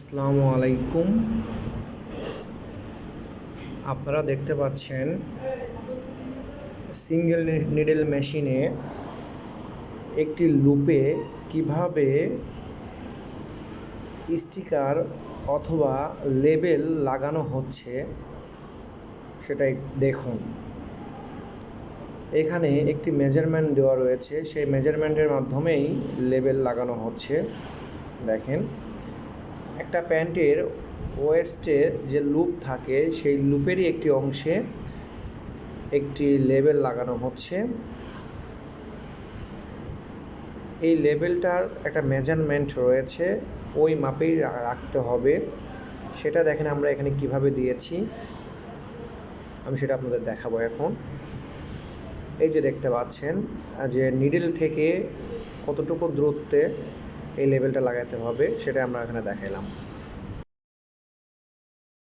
আসসালামু আলাইকুম। আপনারা দেখতে পাচ্ছেন সিঙ্গেল নিডেল মেশিনে একটি লুপে কীভাবে স্টিকার অথবা লেবেল লাগানো হচ্ছে সেটাই দেখুন। এখানে একটি মেজারমেন্ট দেওয়া রয়েছে। সেই মেজারমেন্টের মাধ্যমেই লেবেল লাগানো হচ্ছে। দেখেন। একটা প্যান্টের ওয়েস্টে যে লুপ থাকে, সেই লুপেরই একটি অংশে একটি লেবেল লাগানো হচ্ছে। এই লেবেলটার একটা মেজারমেন্ট রয়েছে, ওই মাপেই রাখতে হবে। সেটা দেখেন আমরা এখানে কীভাবে দিয়েছি। আমি সেটা আপনাদের দেখাবো এখন। এই যে দেখতে পাচ্ছেন, যে নিডেল থেকে কতটুকু দূরত্বে এই লেভেলটা লাগাতে হবে সেটা আমরা এখানে দেখাইলাম।